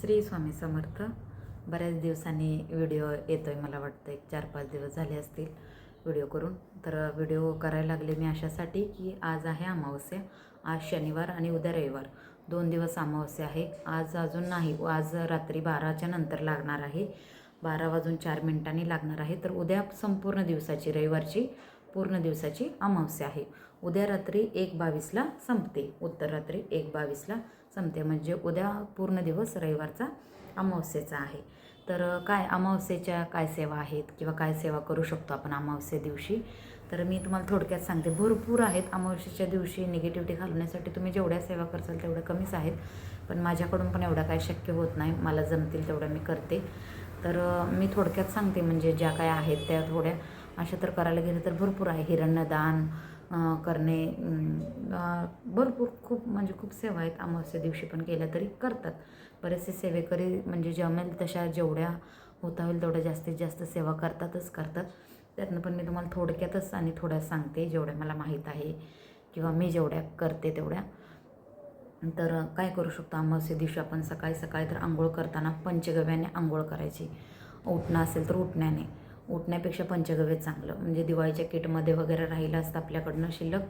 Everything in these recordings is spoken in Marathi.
श्री स्वामी समर्थ. बऱ्याच दिवसांनी व्हिडिओ येतो आहे मला वाटतं. एक चार पाच दिवस झाले असतील व्हिडिओ करून. तर व्हिडिओ करायला लागले मी अशासाठी की आज आहे अमावस्या. आज शनिवार आणि उद्या रविवार. दोन दिवस अमावस्या आहे. आज अजून नाही. आज रात्री बाराच्या नंतर लागणार आहे. बारा वाजून चार मिनिटांनी लागणार आहे. तर उद्या संपूर्ण दिवसाची रविवारची पूर्ण दिवसाची अमावस्या आहे. उद्या रात्री एक बावीसला संपते. उत्तर रात्री एक बावीसला संपते म्हणजे उद्या पूर्ण दिवस रविवारचा अमावस्येचा आहे. तर काय अमावस्येच्या काय सेवा आहेत किंवा काय सेवा करू शकतो आपण अमावस्ये दिवशी? तर मी तुम्हाला थोडक्यात सांगते. भरपूर आहेत अमावस्येच्या दिवशी निगेटिव्हिटी घालवण्यासाठी. तुम्ही जेवढ्या सेवा करसाल तेवढ्या कमीच आहेत. पण माझ्याकडून पण एवढा काय शक्य होत नाही. मला जमतील तेवढं मी करते. तर मी थोडक्यात सांगते म्हणजे ज्या काय आहेत त्या थोड्या अशा तर करायला गेलं तर भरपूर आहे. हिरण्यदान करणे भरपूर खूप म्हणजे खूप सेवा आहेत. अमावस्या दिवशी पण केल्या तरी करतात. बरेचसे सेवेकरी म्हणजे जमेल तशा जेवढ्या होता होईल तेवढ्या जास्तीत जास्त सेवा करतातच करतात. त्यातनं पण मी तुम्हाला थोडक्यातच आणि थोड्या सांगते जेवढ्या मला माहीत आहे किंवा मी जेवढ्या करते तेवढ्या. तर काय करू शकतो? अमावस्या दिवशी आपण सकाळी सकाळी तर आंघोळ करताना पंचगव्याने आंघोळ करायची. उठणं असेल तर उठण्याने. उठण्यापेक्षा पंचगव्य चांगलं. म्हणजे दिवाळीच्या किटमध्ये वगैरे राहिलं असतं आपल्याकडनं शिल्लक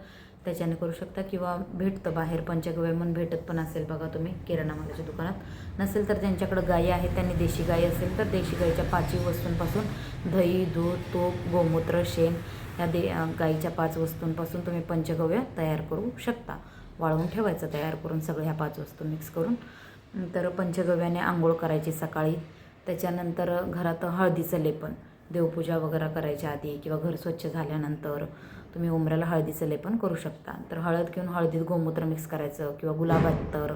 त्याच्याने करू शकता. किंवा भेटतं बाहेर पंचगव्य म्हणून भेटत पण असेल बघा तुम्ही किराणा मालाच्या दुकानात. नसेल तर ज्यांच्याकडं गायी आहेत त्यांनी देशी गाई असेल तर देशी गाईच्या पाचही वस्तूंपासून दही दूध तूप गोमूत्र शेण या दे गाईच्या पाच वस्तूंपासून तुम्ही पंचगव्य तयार करू शकता. वाळवून ठेवायचं तयार करून सगळ्या ह्या पाच वस्तू मिक्स करून. तर पंचगव्याने आंघोळ करायची सकाळी. त्याच्यानंतर घरात हळदीचं लेपन. देवपूजा वगैरे करायच्या आधी किंवा घर स्वच्छ झाल्यानंतर तुम्ही उमऱ्याला हळदीचं लेपन करू शकता. तर हळद घेऊन हळदीत गोमूत्र मिक्स करायचं किंवा गुलाब अत्तर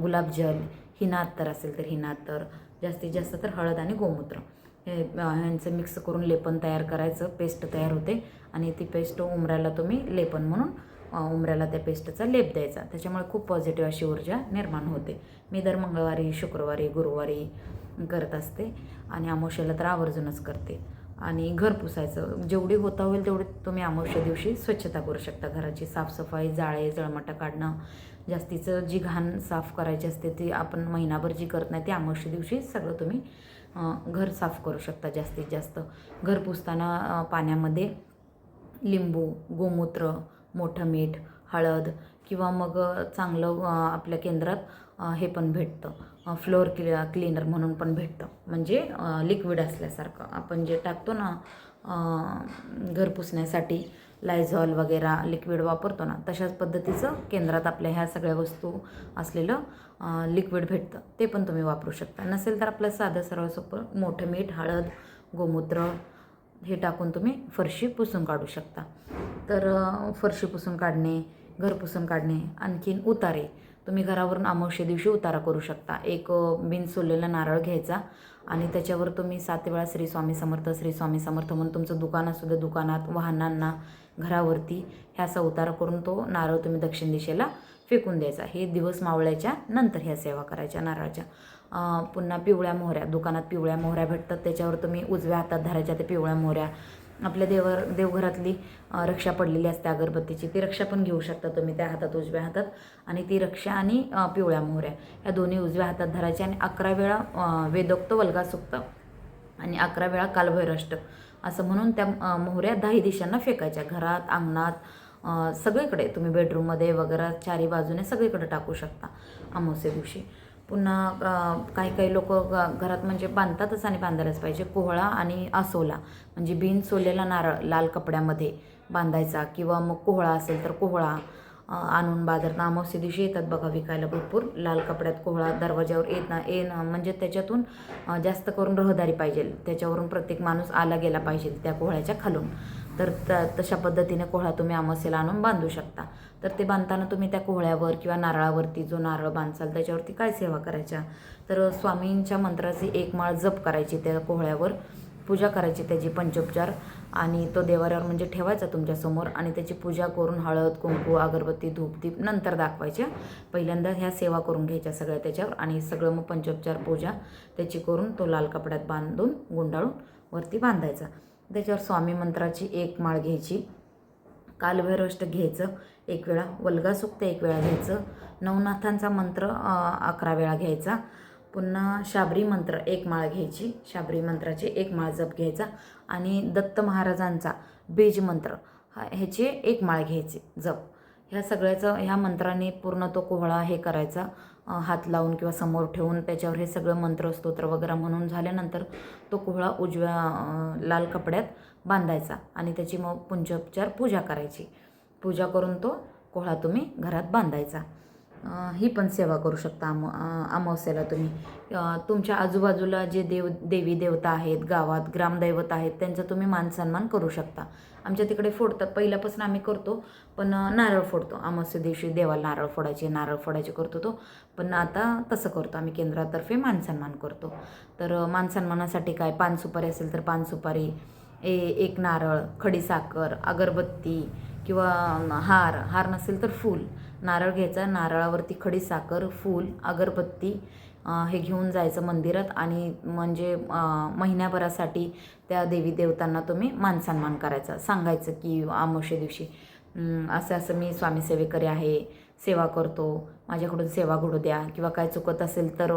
गुलाबजल हिना अत्तर असेल तर हिना अत्तर जास्तीत जास्त तर हळद आणि गोमूत्र. हे ह्यांचं मिक्स करून लेपन तयार करायचं पेस्ट तयार होते आणि ती पेस्ट उमऱ्याला तुम्ही लेपन म्हणून उमऱ्याला त्या पेस्टचा लेप द्यायचा. त्याच्यामुळे खूप पॉझिटिव्ह अशी ऊर्जा निर्माण होते. मी दर मंगळवारी शुक्रवारी गुरुवारी करत असते आणि अमावश्याला तर आवर्जूनच करते. आणि घर पुसायचं. जेवढी होता होईल तेवढी तुम्ही अमावश्या दिवशी स्वच्छता करू शकता. घराची साफसफाई जाळे जळमटं काढणं जास्तीचं जी घाण साफ करायची असते ती आपण महिनाभर जी करत नाही ती अमावश्या दिवशी सगळं तुम्ही घर साफ करू शकता जास्तीत जास्त. घर पुसताना पाण्यामध्ये लिंबू गोमूत्र मोठं मीठ हळद किंवा मग चांगलं आपल्या केंद्रात हे पण भेटतं. फ्लोअर क्लि क्लीनर म्हणून पण भेटतं. म्हणजे लिक्विड असल्यासारखं. आपण जे टाकतो ना घर पुसण्यासाठी लायझॉल वगैरे लिक्विड वापरतो ना तशाच पद्धतीचं केंद्रात आपल्या ह्या सगळ्या वस्तू असलेलं लिक्विड भेटतं. ते पण तुम्ही वापरू शकता. नसेल तर आपलं साधं सर्व सोपं मोठं मीठ हळद गोमूत्र हे टाकून तुम्ही फरशी पुसून काढू शकता. तर फरशी पुसून काढणे घर पुसून काढणे आणखीन उतारे. तुम्ही घरावरून अमावस्या दिवशी उतारा करू शकता. एक बिन सोललेला नारळ घ्यायचा आणि त्याच्यावर तुम्ही सात वेळा श्री स्वामी समर्थ श्री स्वामी समर्थ म्हणून तुमचं दुकान असू दुकानात वाहनांना घरावरती ह्या असा उतारा करून तो नारळ तुम्ही दक्षिण दिशेला फेकून द्यायचा. हे दिवस मावळ्याच्या नंतर ह्या सेवा करायच्या नारळाच्या. पुन्हा पिवळ्या मोहऱ्या दुकानात पिवळ्या मोहऱ्या भेटतात त्याच्यावर तुम्ही उजव्या हातात धरायच्या त्या पिवळ्या मोहऱ्या. आपल्या देवर देवघरातली रक्षा पडलेली असते अगरबत्तीची ती रक्षा पण घेऊ शकता तुम्ही त्या हातात उजव्या हातात. आणि ती रक्षा आणि पिवळ्या मोहऱ्या. या दोन्ही उजव्या हातात धरायच्या आणि अकरा वेळा वेदोक्त वल्गासुक्त आणि अकरा वेळा कालभैरष्ट असं म्हणून त्या मोहऱ्या दहाही दिशांना फेकायच्या. घरात अंगणात सगळीकडे. तुम्ही बेडरूममध्ये वगैरे चारी बाजूने सगळीकडे टाकू शकता अमावस्या दिवशी पुन्हा काही काही लोक घरात म्हणजे बांधतातच आणि बांधायलाच पाहिजे. कोहळा आणि आसोला म्हणजे बिन सोलेला नारळ लाल कपड्यामध्ये बांधायचा किंवा मग कोहळा असेल तर कोहळा आणून बाजारात अमावस्या दिवशी येतात बघा विकायला भरपूर. लाल कपड्यात कोहळा दरवाज्यावर येत ना येण म्हणजे त्याच्यातून जास्त करून रहदारी पाहिजे. त्याच्यावरून प्रत्येक माणूस आला गेला पाहिजे त्या कोहळ्याच्या खालून. तर त तशा पद्धतीने कोहळा तुम्ही अमावस्येला आणून बांधू शकता. तर ते बांधताना तुम्ही त्या कोहळ्यावर किंवा नारळावरती जो नारळ बांधसाल त्याच्यावरती काय सेवा करायच्या? तर स्वामींच्या मंत्राची एक माळ जप करायची त्या कोहळ्यावर. पूजा करायची त्याची पंचोपचार आणि तो देवाऱ्यावर म्हणजे ठेवायचा तुमच्यासमोर आणि त्याची पूजा करून हळद कुंकू अगरबत्ती धूपदीप नंतर दाखवायच्या. पहिल्यांदा ह्या सेवा करून घ्यायच्या सगळ्या त्याच्यावर आणि सगळं मग पंचोपचार पूजा त्याची करून तो लाल कपड्यात बांधून गुंडाळून वरती बांधायचा. त्याच्यावर स्वामी मंत्राची एक माळ घ्यायची. कालभैरष्ट घ्यायचं. एक वेळा वल्गासुक्त एक वेळा घ्यायचं. नवनाथांचा मंत्र अकरा वेळा घ्यायचा. पुन्हा शाबरी मंत्र एक माळ घ्यायची. शाबरी मंत्राची एक माळ जप घ्यायचा. आणि दत्त महाराजांचा बीज मंत्र हा ह्याची एक माळ घ्यायची जप. ह्या सगळ्याचं ह्या मंत्राने पूर्ण तो कोहळा हे करायचा. हात लावून किंवा समोर ठेवून त्याच्यावर हे सगळं मंत्र स्तोत्र वगैरे म्हणून झाल्यानंतर तो कोहळा उजव्या लाल कपड्यात बांधायचा आणि त्याची मग पुंजोपचार पूजा करायची. पूजा करून तो कोहळा तुम्ही घरात बांधायचा. ही पण सेवा करू शकता अम अमावस्याला तुम्ही. तुमच्या आजूबाजूला जे देव देवी देवता आहेत गावात ग्रामदैवत आहेत त्यांचा तुम्ही मानसन्मान करू शकता. आमच्या तिकडे फोडतात पहिल्यापासून आम्ही करतो पण नारळ फोडतो. अमावस्या दिवशी देवाला नारळ फोडायचे नारळ फोडायचे करतो तो. पण आता तसं करतो आम्ही केंद्रातर्फे मानसन्मान करतो. तर मानसन्मानासाठी काय? पान सुपारी असेल तर पान सुपारी ए एक नारळ खडीसाखर अगरबत्ती किंवा हार हार नसेल तर फूल. नारळ घ्यायचा नारळावरती खडी साखर फूल अगरबत्ती हे घेऊन जायचं मंदिरात आणि म्हणजे महिन्याभरासाठी त्या देवी देवतांना तुम्ही मानसन्मान करायचा. सांगायचं की आमोशे दिवशी असं असं मी स्वामी सेवेकरी आहे सेवा करतो माझ्याकडून सेवा घडू द्या किंवा काय चुकत असेल तर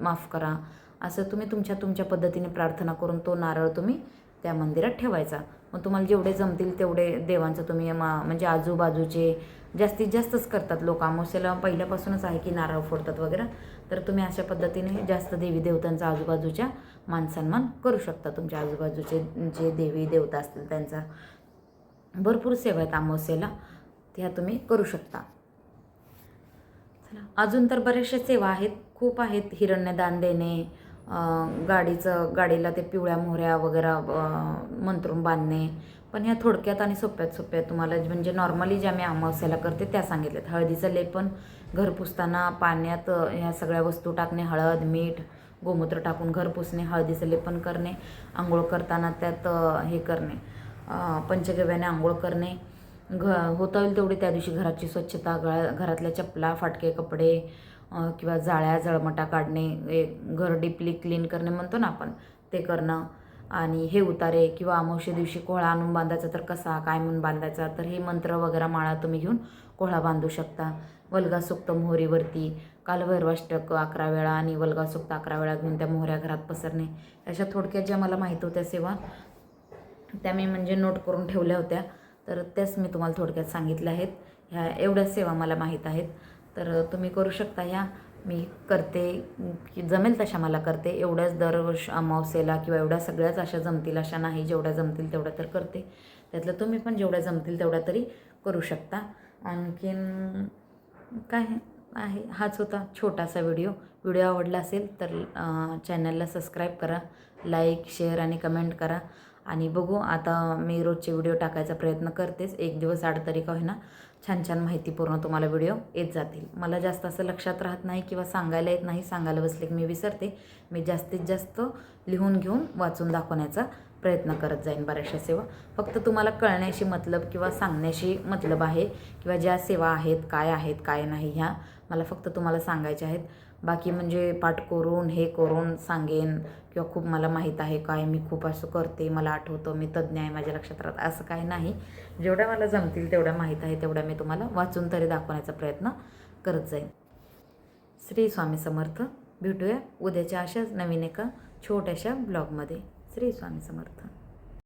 माफ करा. असं तुम्ही तुमच्या तुमच्या पद्धतीने प्रार्थना करून तो नारळ तुम्ही त्या मंदिरात ठेवायचा. मग तुम्हाला जेवढे जमतील तेवढे देवांचं तुम्ही मा म्हणजे आजूबाजूचे जास्तीत जास्तच करतात लोक. अमावस्येला पहिल्यापासूनच आहे की नारळ फोडतात वगैरे. तर तुम्ही अशा पद्धतीने जास्त देवी देवतांचा आजूबाजूच्या मानसन्मान करू शकता. तुमच्या आजूबाजूचे जे देवी देवता असतील त्यांचा भरपूर सेवा आहेत अमावस्येला. त्या तुम्ही करू शकता. चला अजून तर बऱ्याचशा सेवा आहेत. खूप आहेत. हिरण्यदान देणे गाडीचं गाडीला ते पिवळ्या मोहऱ्या वगैरे मंत्रून बांधणे. पण ह्या थोडक्यात आणि सोप्यात सोप्यात तुम्हाला म्हणजे नॉर्मली ज्या मी अमावस्याला करते त्या सांगितल्यात. हळदीचं लेपन घर पुसताना पाण्यात ह्या सगळ्या वस्तू टाकणे हळद मीठ गोमूत्र टाकून घर पुसणे हळदीचं लेपन करणे आंघोळ करताना त्यात हे करणे पंचगव्याने आंघोळ करणे. घ होता होईल तेवढी त्या दिवशी घराची स्वच्छता घरा घरातल्या चपला फाटके कपडे किंवा जाळ्या जळमटा काढणे ए- घर डीपली क्लीन करणे म्हणतो ना आपण ते करणं. आणि हे उतारे किंवा अमावस्ये दिवशी कोहळा आणून बांधायचा तर कसा काय म्हणून बांधायचा तर हे मंत्र वगैरे माळा तुम्ही घेऊन कोहळा बांधू शकता. वल्गा सुक्त मोहरीवरती कालभैरवाष्टक अकरा वेळा आणि वल्गा सुक्त अकरा वेळा घेऊन त्या मोहऱ्या घरात पसरणे. अशा थोडक्यात ज्या मला माहीत होत्या सेवा त्या मी म्हणजे नोट करून ठेवल्या होत्या. तर त्याच मी तुम्हाला थोडक्यात सांगितल्या आहेत. ह्या एवढ्या सेवा मला माहीत आहेत. तर तुम्ही करू शकता ह्या मी करते की जमेल तशा मला करते. एवढ्याच दरवर्ष अमावस्येला किंवा एवढ्या सगळ्याच अशा जमतील अशा नाही जेवढ्या जमतील तेवढ्या तर करते. त्यातलं तुम्ही पण जेवढ्या जमतील तेवढ्या तरी करू शकता. आणखीन काय आहे? हाच होता छोटासा व्हिडिओ. व्हिडिओ आवडला असेल तर चॅनलला सबस्क्राईब करा लाईक शेअर आणि कमेंट करा. आणि बघू आता मी रोजचे व्हिडिओ टाकायचा प्रयत्न करतेच. एक दिवस आठ तरी का होईना. छान छान माहितीपूर्ण तुम्हाला व्हिडिओ येत जातील. मला जास्त असं लक्षात राहत नाही किंवा सांगायला येत नाही सांगायला बसले की मी विसरते. मी जास्तीत जास्त लिहून घेऊन वाचून दाखवण्याचा प्रयत्न करत जाईन बऱ्याचशा सेवा. फक्त तुम्हाला कळण्याशी मतलब किंवा सांगण्याशी मतलब आहे किंवा ज्या सेवा आहेत काय आहेत काय नाही ह्या मला फक्त तुम्हाला सांगायच्या आहेत. बाकी म्हणजे पाठ करून हे करून सांगेन किंवा खूप मला माहीत आहे काय मी खूप असं करते मला आठवतं मी तज्ज्ञ आहे माझ्या लक्षात राहत असं काही नाही. जेवढ्या मला जमतील तेवढ्या माहीत आहे तेवढ्या मी तुम्हाला वाचून तरी दाखवण्याचा प्रयत्न करत जाईन. श्री स्वामी समर्थ भेटूया उद्याच्या अशाच नवीन एका छोट्याशा ब्लॉगमध्ये. श्री स्वामी समर्थ.